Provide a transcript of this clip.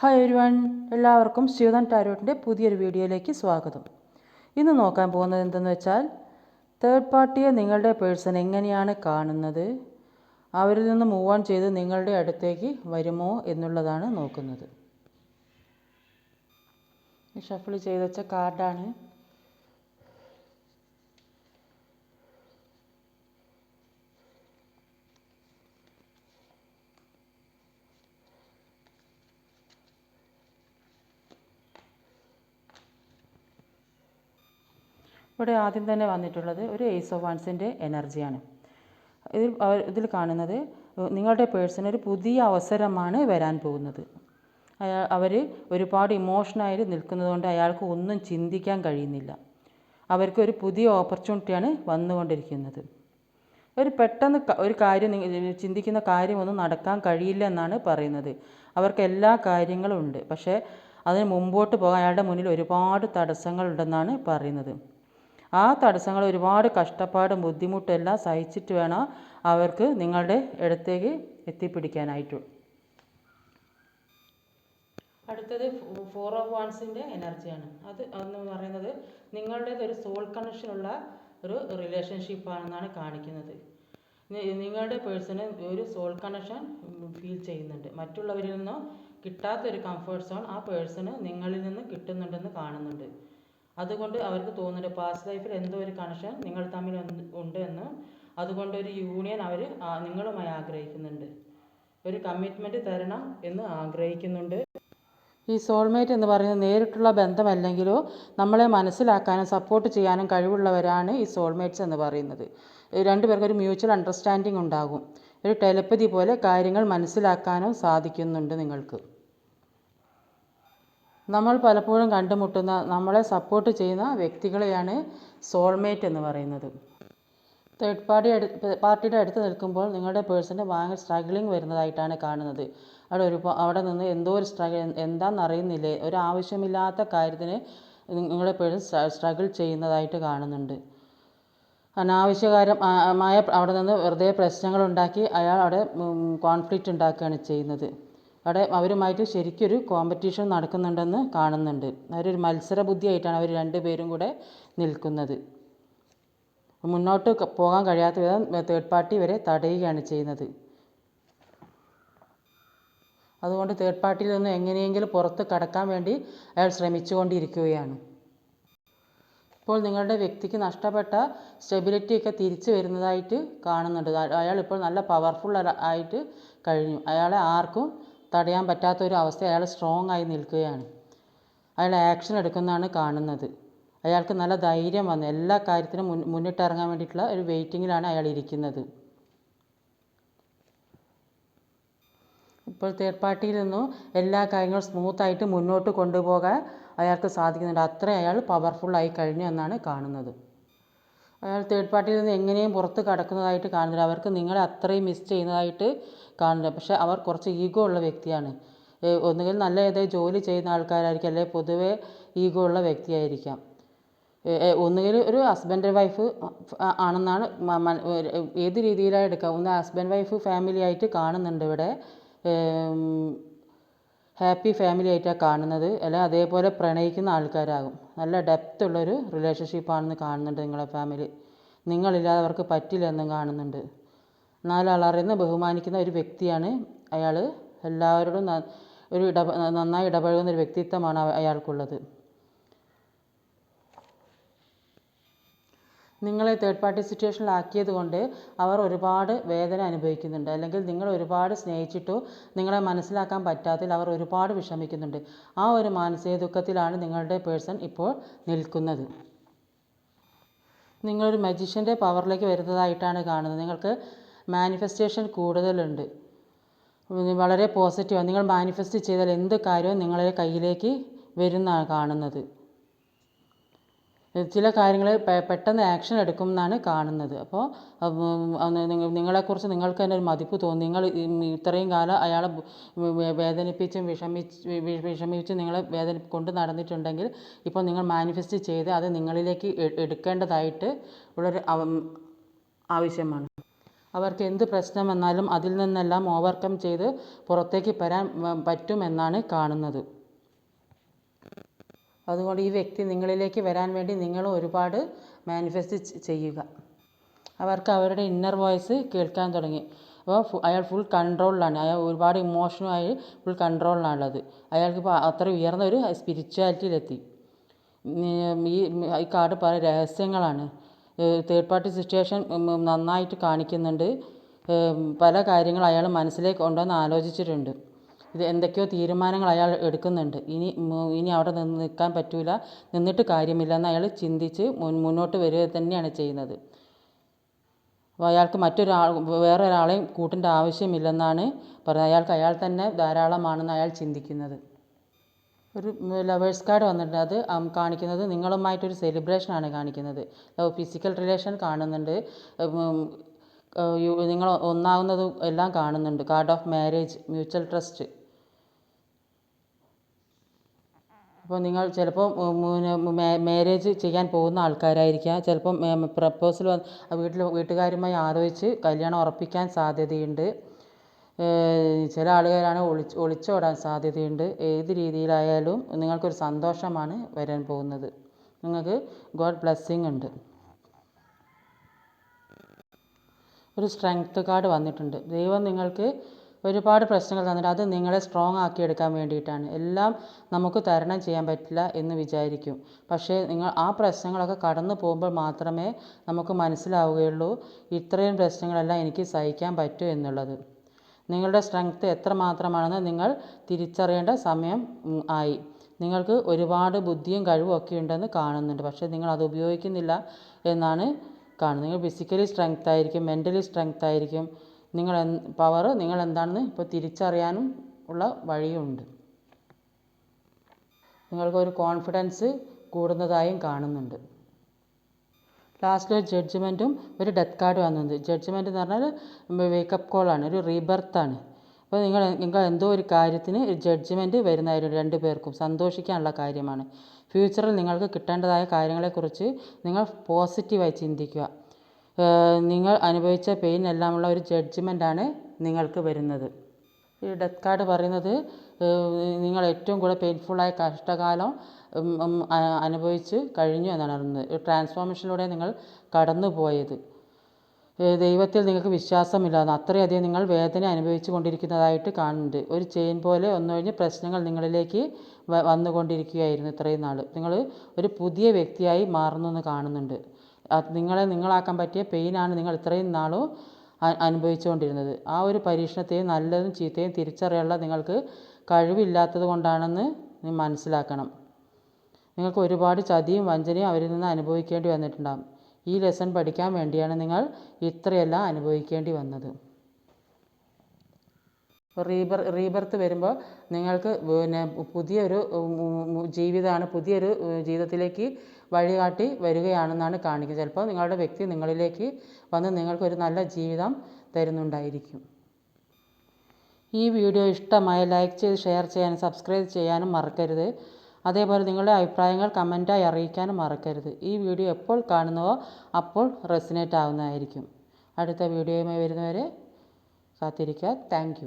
Hi everyone എല്ലാവർക്കും ശിവദൻ ടാരോട്ടിന്റെ പുതിയൊരു വീഡിയോയിലേക്ക് സ്വാഗതം. ഇന്ന് നോക്കാൻ പോകുന്നത് എന്തെന്ന് വെച്ചാൽ തേർഡ് പാർട്ടിയെ നിങ്ങളുടെ പേഴ്സൺ എങ്ങനെയാണ് കാണുന്നത് അവരിൽ നിന്ന് മൂവ് ഓൺ ചെയ്ത് നിങ്ങളുടെ അടുത്തേക്ക് വരുമോ എന്നുള്ളതാണ് നോക്കുന്നത്. ഷഫിൾ ചെയ്ത് വെച്ച കാർഡാണ് ഇവിടെ ആദ്യം തന്നെ വന്നിട്ടുള്ളത് ഒരു ഏസ് ഓഫ് വൺസിന്റെ എനർജിയാണ് ഇതിൽ ഇതിൽ കാണുന്നത് നിങ്ങളുടെ പേഴ്സണ് ഒരു പുതിയ അവസരമാണ് വരാൻ പോകുന്നത്. അവർ ഒരുപാട് ഇമോഷനായി നിൽക്കുന്നതുകൊണ്ട് അയാൾക്ക് ഒന്നും ചിന്തിക്കാൻ കഴിയുന്നില്ല. അവർക്ക് ഒരു പുതിയ ഓപ്പർച്യൂണിറ്റിയാണ് വന്നുകൊണ്ടിരിക്കുന്നത്. ഒരു പെട്ടെന്ന് ഒരു കാര്യം ചിന്തിക്കുന്ന കാര്യമൊന്നും നടക്കാൻ കഴിയില്ല എന്നാണ് പറയുന്നത്. അവർക്ക് എല്ലാ കാര്യങ്ങളും ഉണ്ട്. പക്ഷേ അതിന് മുമ്പോട്ട് പോകാൻ അയാളുടെ മുന്നിൽ ഒരുപാട് തടസ്സങ്ങളുണ്ടെന്നാണ് പറയുന്നത്. ആ തടസ്സങ്ങൾ ഒരുപാട് കഷ്ടപ്പാടും ബുദ്ധിമുട്ടും എല്ലാം സഹിച്ചിട്ട് വേണം അവർക്ക് നിങ്ങളുടെ ഇടത്തേക്ക് എത്തിപ്പിടിക്കാനായിട്ട്. അടുത്തത് ഫോർ ഓഫ് വൺസിന്റെ എനർജിയാണ് അത് എന്ന് പറയുന്നത് നിങ്ങളുടേത് ഒരു സോൾ കണക്ഷനുള്ള ഒരു റിലേഷൻഷിപ്പാണെന്നാണ് കാണിക്കുന്നത്. നിങ്ങളുടെ പേഴ്സണ് ഒരു സോൾ കണക്ഷൻ ഫീൽ ചെയ്യുന്നുണ്ട്. മറ്റുള്ളവരിൽ നിന്നോ കിട്ടാത്തൊരു കംഫർട്ട് സോൺ ആ പേഴ്സണ് നിങ്ങളിൽ നിന്ന് കിട്ടുന്നുണ്ടെന്ന് കാണുന്നുണ്ട്. അതുകൊണ്ട് അവർക്ക് തോന്നുന്നുണ്ട് പാസ്റ്റ് ലൈഫിൽ എന്തോ ഒരു കണക്ഷൻ നിങ്ങൾ തമ്മിൽ ഉണ്ട് എന്ന്. അതുകൊണ്ട് ഒരു യൂണിയൻ അവർ നിങ്ങളുമായി ആഗ്രഹിക്കുന്നുണ്ട്. ഒരു കമ്മിറ്റ്മെന്റ് തരണം എന്ന് ആഗ്രഹിക്കുന്നുണ്ട്. ഈ സോൾമേറ്റ് എന്ന് പറയുന്നത് നേരിട്ടുള്ള ബന്ധമല്ലെങ്കിലോ നമ്മളെ മനസ്സിലാക്കാനും സപ്പോർട്ട് ചെയ്യാനും കഴിവുള്ളവരാണ് ഈ സോൾമേറ്റ്സ് എന്ന് പറയുന്നത്. രണ്ടുപേർക്കൊരു രണ്ടുപേർക്കും ഒരു മ്യൂച്വൽ അണ്ടർസ്റ്റാൻഡിങ് ഉണ്ടാകും. ഒരു ടെലപ്പതി പോലെ കാര്യങ്ങൾ മനസ്സിലാക്കാനും സാധിക്കുന്നുണ്ട് നിങ്ങൾക്ക്. നമ്മൾ പലപ്പോഴും കണ്ടുമുട്ടുന്ന നമ്മളെ സപ്പോർട്ട് ചെയ്യുന്ന വ്യക്തികളെയാണ് സോൾമേറ്റ് എന്ന് പറയുന്നത്. തേർഡ് പാർട്ടി പാർട്ടിയുടെ അടുത്ത് നിൽക്കുമ്പോൾ നിങ്ങളുടെ പേഴ്സണ് ഭയങ്കര സ്ട്രഗ്ലിംഗ് വരുന്നതായിട്ടാണ് കാണുന്നത്. അവിടെ ഒരു അവിടെ നിന്ന് എന്തോ ഒരു സ്ട്രഗിൾ എന്താണെന്ന് അറിയുന്നില്ലേ? ഒരു ആവശ്യമില്ലാത്ത കാര്യത്തിന് നിങ്ങളുടെ പേഴ്സൺ സ്ട്രഗിൾ ചെയ്യുന്നതായിട്ട് കാണുന്നുണ്ട്. അനാവശ്യകരമായ അവിടെ നിന്ന് വെറുതെ പ്രശ്നങ്ങൾ ഉണ്ടാക്കി അയാൾ അവിടെ കോൺഫ്ലിക്റ്റ് ഉണ്ടാക്കുകയാണ് ചെയ്യുന്നത്. അവിടെ അവരുമായിട്ട് ശരിക്കൊരു കോമ്പറ്റീഷൻ നടക്കുന്നുണ്ടെന്ന് കാണുന്നുണ്ട്. അവരൊരു മത്സര ബുദ്ധിയായിട്ടാണ് അവർ രണ്ടുപേരും കൂടെ നിൽക്കുന്നത്. മുന്നോട്ട് പോകാൻ കഴിയാത്ത വിധം തേർഡ് പാർട്ടി വരെ തടയുകയാണ് ചെയ്യുന്നത്. അതുകൊണ്ട് തേർഡ് പാർട്ടിയിൽ നിന്ന് എങ്ങനെയെങ്കിലും പുറത്ത് കടക്കാൻ വേണ്ടി അയാൾ ശ്രമിച്ചുകൊണ്ടിരിക്കുകയാണ്. ഇപ്പോൾ നിങ്ങളുടെ വ്യക്തിക്ക് നഷ്ടപ്പെട്ട സ്റ്റെബിലിറ്റി ഒക്കെ തിരിച്ചു വരുന്നതായിട്ട് കാണുന്നുണ്ട്. അയാൾ ഇപ്പോൾ നല്ല പവർഫുൾ ആയിട്ട് കഴിഞ്ഞു. അയാളെ ആർക്കും തടയാൻ പറ്റാത്ത ഒരു അവസ്ഥ അയാൾ സ്ട്രോങ് ആയി നിൽക്കുകയാണ്. അയാൾ ആക്ഷൻ എടുക്കുന്നതാണ് കാണുന്നത്. അയാൾക്ക് നല്ല ധൈര്യം വന്നു. എല്ലാ കാര്യത്തിനും മുൻ മുന്നിട്ടിറങ്ങാൻ വേണ്ടിയിട്ടുള്ള ഒരു വെയിറ്റിങ്ങിലാണ് അയാൾ ഇരിക്കുന്നത്. ഇപ്പോൾ തേർഡ് പാർട്ടിയിൽ നിന്നും എല്ലാ കാര്യങ്ങളും സ്മൂത്തായിട്ട് മുന്നോട്ട് കൊണ്ടുപോകാൻ അയാൾക്ക് സാധിക്കുന്നുണ്ട്. അത്ര അയാൾ പവർഫുള്ളായി കഴിഞ്ഞു എന്നാണ് കാണുന്നത്. അയാൾ തേർഡ് പാർട്ടിയിൽ നിന്ന് എങ്ങനെയും പുറത്ത് കടക്കുന്നതായിട്ട് കാണുന്നില്ല അവർക്ക് നിങ്ങളെ അത്രയും മിസ് ചെയ്യുന്നതായിട്ട് കാണുന്നില്ല പക്ഷേ അവർ കുറച്ച് ഈഗോ ഉള്ള വ്യക്തിയാണ്. ഒന്നുകിൽ നല്ല ഏതെങ്കിലും ജോലി ചെയ്യുന്ന ആൾക്കാരായിരിക്കും അല്ലെങ്കിൽ പൊതുവേ ഈഗോ ഉള്ള വ്യക്തിയായിരിക്കാം. ഒന്നുകിൽ ഒരു ഹസ്ബൻഡ് വൈഫ് ആണെന്നാണ് ഏത് രീതിയിലാണ് എടുക്കുക ഒന്ന് ഹസ്ബൻഡ് വൈഫ് ഫാമിലി ആയിട്ട് കാണുന്നുണ്ട് ഇവിടെ. ഹാപ്പി ഫാമിലി ആയിട്ടാണ് കാണുന്നത്. അല്ലെങ്കിൽ അതേപോലെ പ്രണയിക്കുന്ന ആൾക്കാരാകും. നല്ല ഡെപ്ത് ഉള്ളൊരു റിലേഷൻഷിപ്പാണെന്ന് കാണുന്നുണ്ട് നിങ്ങളെ ഫാമിലി നിങ്ങളില്ലാതെ അവർക്ക് പറ്റില്ലെന്നും കാണുന്നുണ്ട്. നാലാളറിയുന്ന ബഹുമാനിക്കുന്ന ഒരു വ്യക്തിയാണ് അയാൾ എല്ലാവരോടും ഒരു നന്നായി ഇടപഴകുന്ന ഒരു വ്യക്തിത്വമാണ് അയാൾക്കുള്ളത്. നിങ്ങളെ തേർഡ് പാർട്ടി സിറ്റുവേഷനിലാക്കിയത് കൊണ്ട് അവർ ഒരുപാട് വേദന അനുഭവിക്കുന്നുണ്ട്. അല്ലെങ്കിൽ നിങ്ങൾ ഒരുപാട് സ്നേഹിച്ചിട്ടോ നിങ്ങളെ മനസ്സിലാക്കാൻ പറ്റാത്തതിൽ അവർ ഒരുപാട് വിഷമിക്കുന്നുണ്ട്. ആ ഒരു മാനസിക ദുഃഖത്തിലാണ് നിങ്ങളുടെ പേഴ്സൺ ഇപ്പോൾ നിൽക്കുന്നത്. നിങ്ങളൊരു മജീഷ്യന്റെ പവറിലേക്ക് വരുന്നതായിട്ടാണ് കാണുന്നത്. നിങ്ങൾക്ക് മാനിഫെസ്റ്റേഷൻ കൂടുതലുണ്ട്. വളരെ പോസിറ്റീവാണ് നിങ്ങൾ മാനിഫെസ്റ്റ് ചെയ്താൽ എന്ത് കാര്യവും നിങ്ങളുടെ കയ്യിലേക്ക് വരുന്നതാണ് കാണുന്നത്. ചില കാര്യങ്ങൾ പെട്ടെന്ന് ആക്ഷൻ എടുക്കും എന്നാണ് കാണുന്നത്. അപ്പോൾ നിങ്ങളെക്കുറിച്ച് നിങ്ങൾക്ക് തന്നെ ഒരു മതിപ്പ് തോന്നി. നിങ്ങൾ ഇത്രയും കാലം അയാളെ വേദനിപ്പിച്ചും വിഷമിച്ച് വിഷമിച്ച് നിങ്ങളെ വേദന കൊണ്ട് നടന്നിട്ടുണ്ടെങ്കിൽ ഇപ്പോൾ നിങ്ങൾ മാനിഫെസ്റ്റ് ചെയ്ത് അത് നിങ്ങളിലേക്ക് എടുക്കേണ്ടതായിട്ട് ഉള്ളൊരു ആവശ്യമാണ്. അവർക്ക് എന്ത് പ്രശ്നം വന്നാലും അതിൽ നിന്നെല്ലാം ഓവർകം ചെയ്ത് പുറത്തേക്ക് വരാൻ പറ്റും പറ്റുമെന്നാണ് കാണുന്നത്. അതുകൊണ്ട് ഈ വ്യക്തി നിങ്ങളിലേക്ക് വരാൻ വേണ്ടി നിങ്ങൾ ഒരുപാട് മാനിഫെസ്റ്റ് ചെയ്യുക. അവർക്ക് അവരുടെ ഇന്നർ വോയിസ് കേൾക്കാൻ തുടങ്ങി. അപ്പോൾ അയാൾ ഫുൾ കൺട്രോളിലാണ് അയാൾ ഒരുപാട് ഇമോഷനുമായി ഫുൾ കൺട്രോളിലാണുള്ളത് അയാൾക്ക് ഇപ്പോൾ അത്ര ഉയർന്ന ഒരു സ്പിരിച്വാലിറ്റിയിലെത്തി ഈ ഈ കാർഡ് പല രഹസ്യങ്ങളാണ്. തേർഡ് പാർട്ടി സിറ്റുവേഷൻ നന്നായിട്ട് കാണിക്കുന്നുണ്ട്. പല കാര്യങ്ങൾ അയാൾ മനസ്സിലേക്ക് കൊണ്ടുവന്ന് ആലോചിച്ചിട്ടുണ്ട്. ഇത് എന്തൊക്കെയോ തീരുമാനങ്ങൾ അയാൾ എടുക്കുന്നുണ്ട്. ഇനി ഇനി അവിടെ നിന്ന് നിൽക്കാൻ പറ്റൂല നിന്നിട്ട് കാര്യമില്ലെന്ന് അയാൾ ചിന്തിച്ച് മുന്നോട്ട് വരിക തന്നെയാണ് ചെയ്യുന്നത്. അയാൾക്ക് മറ്റൊരാൾ വേറെ കൂട്ടേണ്ട ആവശ്യമില്ലെന്നാണ് പറയുന്നത് അയാൾക്ക് അയാൾ തന്നെ ധാരാളമാണെന്ന് അയാൾ ചിന്തിക്കുന്നത്. ഒരു ലവേഴ്സ് കാർഡ് വന്നിട്ടുണ്ട്. അത് കാണിക്കുന്നത് നിങ്ങളുമായിട്ടൊരു സെലിബ്രേഷനാണ് കാണിക്കുന്നത്. ഫിസിക്കൽ റിലേഷൻ കാണുന്നുണ്ട്. നിങ്ങൾ ഒന്നാകുന്നതും എല്ലാം കാണുന്നുണ്ട്. Card of marriage mutual trust അപ്പോൾ നിങ്ങൾ ചിലപ്പോൾ മാരേജ് ചെയ്യാൻ പോകുന്ന ആൾക്കാരായിരിക്കാം. ചിലപ്പം പ്രപ്പോസൽ വീട്ടിൽ വീട്ടുകാരുമായി ആലോചിച്ച് കല്യാണം ഉറപ്പിക്കാൻ സാധ്യതയുണ്ട്. ചില ആളുകളാണ് ഒളിച്ച് ഒളിച്ചോടാൻ സാധ്യതയുണ്ട്. ഏത് രീതിയിലായാലും നിങ്ങൾക്കൊരു സന്തോഷമാണ് വരാൻ പോകുന്നത്. നിങ്ങൾക്ക് ഗോഡ് ബ്ലെസ്സിങ് ഉണ്ട്. ഒരു സ്ട്രെങ്ത് കാർഡ് വന്നിട്ടുണ്ട്. ദൈവം നിങ്ങൾക്ക് ഒരുപാട് പ്രശ്നങ്ങൾ തന്നിട്ട് അത് നിങ്ങളെ സ്ട്രോങ് ആക്കി എടുക്കാൻ വേണ്ടിയിട്ടാണ്. എല്ലാം നമുക്ക് തരണം ചെയ്യാൻ പറ്റില്ല എന്ന് വിചാരിക്കും. പക്ഷേ നിങ്ങൾ ആ പ്രശ്നങ്ങളൊക്കെ കടന്നു പോകുമ്പോൾ മാത്രമേ നമുക്ക് മനസ്സിലാവുകയുള്ളൂ ഇത്രയും പ്രശ്നങ്ങളെല്ലാം എനിക്ക് സഹിക്കാൻ പറ്റൂ എന്നുള്ളത്. നിങ്ങളുടെ സ്ട്രെങ്ത് എത്രമാത്രമാണെന്ന് നിങ്ങൾ തിരിച്ചറിയേണ്ട സമയം ആയി. നിങ്ങൾക്ക് ഒരുപാട് ബുദ്ധിയും കഴിവും ഒക്കെ ഉണ്ടെന്ന് കാണുന്നുണ്ട്. പക്ഷേ നിങ്ങൾ അത് ഉപയോഗിക്കുന്നില്ല എന്നാണ് കാണുന്നത്. നിങ്ങൾ ഫിസിക്കലി സ്ട്രെങ്ത് ആയിരിക്കും മെന്റലി സ്ട്രെങ്ത് ആയിരിക്കും. നിങ്ങൾ പവർ നിങ്ങൾ എന്താണെന്ന് ഇപ്പോൾ തിരിച്ചറിയാനും ഉള്ള വഴിയുണ്ട്. നിങ്ങൾക്കൊരു കോൺഫിഡൻസ് കൂടുന്നതായും കാണുന്നുണ്ട്. ലാസ്റ്റ് ഒരു ജഡ്ജ്മെന്റും ഒരു ഡെത്ത് കാർഡ് വന്നത് ജഡ്ജ്മെന്റ് എന്ന് പറഞ്ഞാൽ വേക്കപ്പ് കോളാണ് ഒരു റീബർത്താണ് അപ്പോൾ നിങ്ങൾ നിങ്ങൾ എന്തോ ഒരു കാര്യത്തിന് ഒരു ജഡ്ജ്മെന്റ് രണ്ട് പേർക്കും സന്തോഷിക്കാനുള്ള കാര്യമാണ്. ഫ്യൂച്ചറിൽ നിങ്ങൾക്ക് കിട്ടേണ്ടതായ കാര്യങ്ങളെക്കുറിച്ച് നിങ്ങൾ പോസിറ്റീവായി ചിന്തിക്കുക. നിങ്ങൾ അനുഭവിച്ച പെയിൻ എല്ലാമുള്ള ഒരു ജഡ്ജ്മെന്റാണ് നിങ്ങൾക്ക് വരുന്നത്. ഈ ഡെത്ത് കാർഡ് പറയുന്നത് നിങ്ങൾ ഏറ്റവും കൂടുതൽ പെയിൻഫുള്ളായ കഷ്ടകാലം അനുഭവിച്ച് കഴിഞ്ഞു എന്നാണ് പറയുന്നത് ഒരു ട്രാൻസ്ഫോർമേഷനിലൂടെ നിങ്ങൾ കടന്നു പോയത് ദൈവത്തിൽ നിങ്ങൾക്ക് വിശ്വാസമില്ലാന്ന് അത്രയധികം നിങ്ങൾ വേദന അനുഭവിച്ചു കൊണ്ടിരിക്കുന്നതായിട്ട് കാണുന്നുണ്ട്. ഒരു ചെയിൻ പോലെ ഒന്നൊഴിഞ്ഞ് പ്രശ്നങ്ങൾ നിങ്ങളിലേക്ക് വന്നുകൊണ്ടിരിക്കുകയായിരുന്നു ഇത്രയും നാൾ നിങ്ങൾ ഒരു പുതിയ വ്യക്തിയായി മാറുന്നു എന്ന് കാണുന്നുണ്ട്. നിങ്ങളെ നിങ്ങളാക്കാൻ പറ്റിയ പെയിനാണ് നിങ്ങൾ ഇത്രയും നാളും അനുഭവിച്ചുകൊണ്ടിരുന്നത്. ആ ഒരു പരീക്ഷണത്തെയും നല്ലതും ചീത്തയും തിരിച്ചറിയാനുള്ള നിങ്ങൾക്ക് കഴിവില്ലാത്തത് കൊണ്ടാണെന്ന് മനസ്സിലാക്കണം. നിങ്ങൾക്ക് ഒരുപാട് ചതിയും വഞ്ചനയും അവരിൽ നിന്ന് അനുഭവിക്കേണ്ടി വന്നിട്ടുണ്ടാകും ഈ ലെസൺ പഠിക്കാൻ വേണ്ടിയാണ് നിങ്ങൾ ഇത്രയെല്ലാം അനുഭവിക്കേണ്ടി വന്നത്. റീബർ റീബർത്ത് വരുമ്പോൾ നിങ്ങൾക്ക് പിന്നെ പുതിയൊരു ജീവിതമാണ് പുതിയൊരു ജീവിതത്തിലേക്ക് വഴികാട്ടി വരികയാണെന്നാണ് കാണിക്കുന്നത്. ചിലപ്പോൾ നിങ്ങളുടെ വ്യക്തി നിങ്ങളിലേക്ക് വന്ന് നിങ്ങൾക്കൊരു നല്ല ജീവിതം തരുന്നുണ്ടായിരിക്കും. ഈ വീഡിയോ ഇഷ്ടമായ ലൈക്ക് ചെയ്ത് ഷെയർ ചെയ്യാനും സബ്സ്ക്രൈബ് ചെയ്യാനും മറക്കരുത്. അതേപോലെ നിങ്ങളുടെ അഭിപ്രായങ്ങൾ കമന്റായി അറിയിക്കാനും മറക്കരുത്. ഈ വീഡിയോ എപ്പോൾ കാണുന്നുവോ അപ്പോൾ റെസിനേറ്റ് ആവുന്നതായിരിക്കും. അടുത്ത വീഡിയോയുമായി വരുന്നവരെ കാത്തിരിക്കുക. താങ്ക്